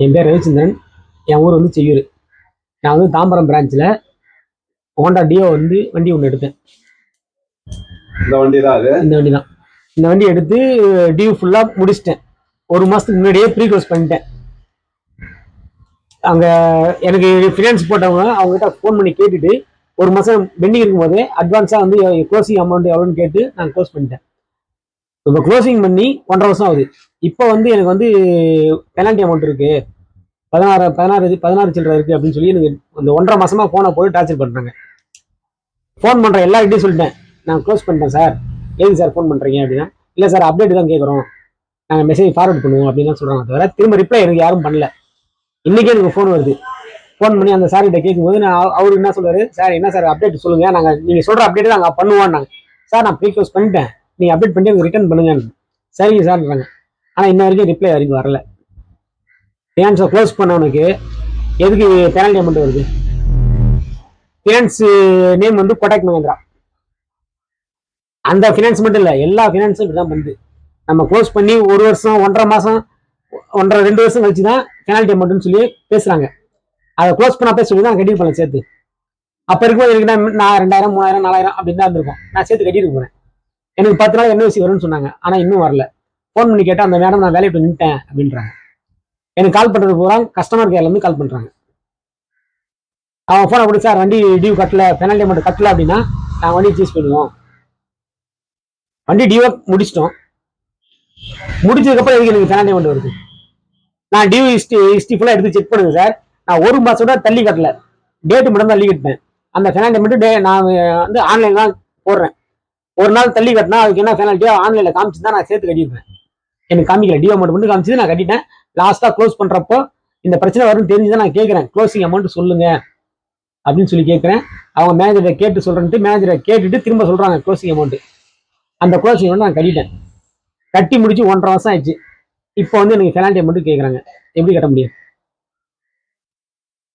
என் பேர் ரவிச்சந்திரன். என் ஊர் வந்து செய்யூர். நான் வந்து தாம்பரம் பிரான்ச்சில் ஹோண்டா டியோ வந்து வண்டி ஒன்று எடுத்தேன். இந்த வண்டி தான் அது? இந்த வண்டி தான் இந்த வண்டி எடுத்து டியூ ஃபுல்லாக முடிச்சிட்டேன். ஒரு மாதத்துக்கு முன்னாடியே ப்ரீ க்ளோஸ் பண்ணிட்டேன். அங்கே எனக்கு ஃபினான்ஸ் போட்டவங்க அவங்ககிட்ட ஃபோன் பண்ணி கேட்டுட்டு ஒரு மாதம் பெண்டிங் இருக்கும்போது அட்வான்ஸாக வந்து க்ளோசிங் அமௌண்ட் எவ்வளோன்னு கேட்டு நான் க்ளோஸ் பண்ணிட்டேன். இப்போ க்ளோசிங் பண்ணி ஒன்றரை வருஷம் ஆகுது. இப்போ வந்து எனக்கு வந்து பெனால்ட்டி அமௌண்ட் இருக்கு. பதினாறு பதினாறு பதினாறு சில்லறை இருக்கு அப்படின்னு சொல்லி எனக்கு அந்த ஒன்றரை மாசமா ஃபோனை போட்டு டார்ச்சர் பண்ணுறாங்க ஃபோன் பண்ணுற எல்லார்கிட்டையும் சொல்லிட்டேன். நான் க்ளோஸ் பண்ணிட்டேன் சார் எதுக்கு சார் ஃபோன் பண்ணுறீங்க அப்படின்னா இல்லை சார் அப்டேட் தான் கேட்குறோம் நாங்கள் மெசேஜ் ஃபார்வர்ட் பண்ணுவோம் அப்படின்னு தான் சொல்கிறாங்க தவிர திரும்ப ரிப்ளை எனக்கு யாரும் பண்ணல. இன்றைக்கே எனக்கு ஃபோன் வருது. ஃபோன் பண்ணி அந்த சார்கிட்ட கேட்கும்போது நான் அவர் என்ன சொல்றாரு? சார் என்ன சார் அப்டேட் சொல்லுங்க. நாங்கள் நீங்கள் சொல்கிற அப்டேட் நாங்கள் பண்ணுவோம் நாங்கள் சார் நான் ப்ரீ க்ளோஸ் பண்ணிட்டேன். நீங்கள் அப்டேட் பண்ணி எனக்கு ரிட்டர்ன் பண்ணுங்க. சரிங்க சார்ன்றாங்க ஆனால் இன்ன வரைக்கும் ரிப்ளை வரைக்கும் வரல. ஃபினான்ஸை க்ளோஸ் பண்ணவனுக்கு எதுக்கு பெனால்டி அமௌண்ட் வருது? ஃபினான்ஸ் நேம் வந்து கொட்டாக் மகேந்திரா அந்த ஃபினான்ஸ் மட்டும் இல்லை எல்லா ஃபினான்ஸும் இப்படி தான் பண்ணுது. நம்ம க்ளோஸ் பண்ணி ஒரு வருஷம் ஒன்றரை மாதம் ஒன்றரை ரெண்டு வருஷம் கழிச்சு தான் பெனால்டி அமௌண்ட்னு சொல்லி பேசுகிறாங்க அதை க்ளோஸ் பண்ணப்பே சொல்லி தான் கட்டிட்டு போகலாம் சேர்த்து. அப்போ இருக்கும்போது எனக்கு நான் நான் ரெண்டாயிரம் மூணாயிரம் நாலாயிரம் அப்படின்னு தான் இருந்திருக்கும். நான் சேர்த்து கட்டிட்டு போகிறேன் எனக்கு பத்து நாள் என்ஓசி வரும்னு சொன்னாங்க. ஆனால் இன்னும் வரல. ஃபோன் பண்ணி கேட்டால் அந்த மேடம் நான் வேலையை விட்டு நின்ட்டேன் அப்படின்றாங்க. எனக்கு கால் பண்ணுறது பூரா கஸ்டமர் கேர்லேருந்து கால் பண்ணுறாங்க அவன் ஃபோனை கொடுத்து சார் வண்டி டியூ கட்டல பெனால்ட்டி அமௌண்ட் கட்டல அப்படின்னா நாங்கள் வண்டி சீஸ் பண்ணுவோம் வண்டி டியூவை முடிச்சிட்டோம். முடிச்சதுக்கப்புறம் எதுக்கு எனக்கு பெனால்ட்டி அமௌண்ட் வருது? நான் டியூ ஹிஸ்டி ஹிஸ்டி ஃபுல்லாக எடுத்து செக் பண்ணுங்க சார். நான் ஒரு மாதத்தோட தள்ளி கட்டல. டேட்டு மட்டும் தள்ளி கட்டினேன். அந்த பெனால்ட்டி மட்டும் டே நான் வந்து ஆன்லைன் தான் போடுறேன். ஒரு நாள் தள்ளி கட்டினா அதுக்கு என்ன பெனால்ட்டியோ ஆன்லைனில் காமிச்சு தான் நான் சேர்த்து கட்டியிருப்பேன். எனக்கு காமிக்கல. டியூ அமௌண்ட் மட்டும் காமிச்சு நான் கட்டிட்டேன். லாஸ்ட்டாக க்ளோஸ் பண்ணுறப்போ இந்த பிரச்சனை வரும்னு தெரிஞ்சு தான் நான் கேட்குறேன். க்ளோசிங் அமௌண்ட் சொல்லுங்க. அப்படின்னு சொல்லி கேட்குறேன். அவங்க மேனேஜரை கேட்டு சொல்கிறேன்ட்டு மேனேஜரை கேட்டுட்டு திரும்ப சொல்கிறாங்க க்ளோசிங் அமௌண்ட்டு அந்த க்ளோசிங் அமௌண்ட் நான் கட்டிட்டேன். கட்டி முடிச்சு ஒன்றரை வருஷம் ஆயிடுச்சு. இப்போ வந்து எனக்கு பெனால்ட்டி அமௌண்ட்டு கேட்குறாங்க. எப்படி கட்ட முடியும்?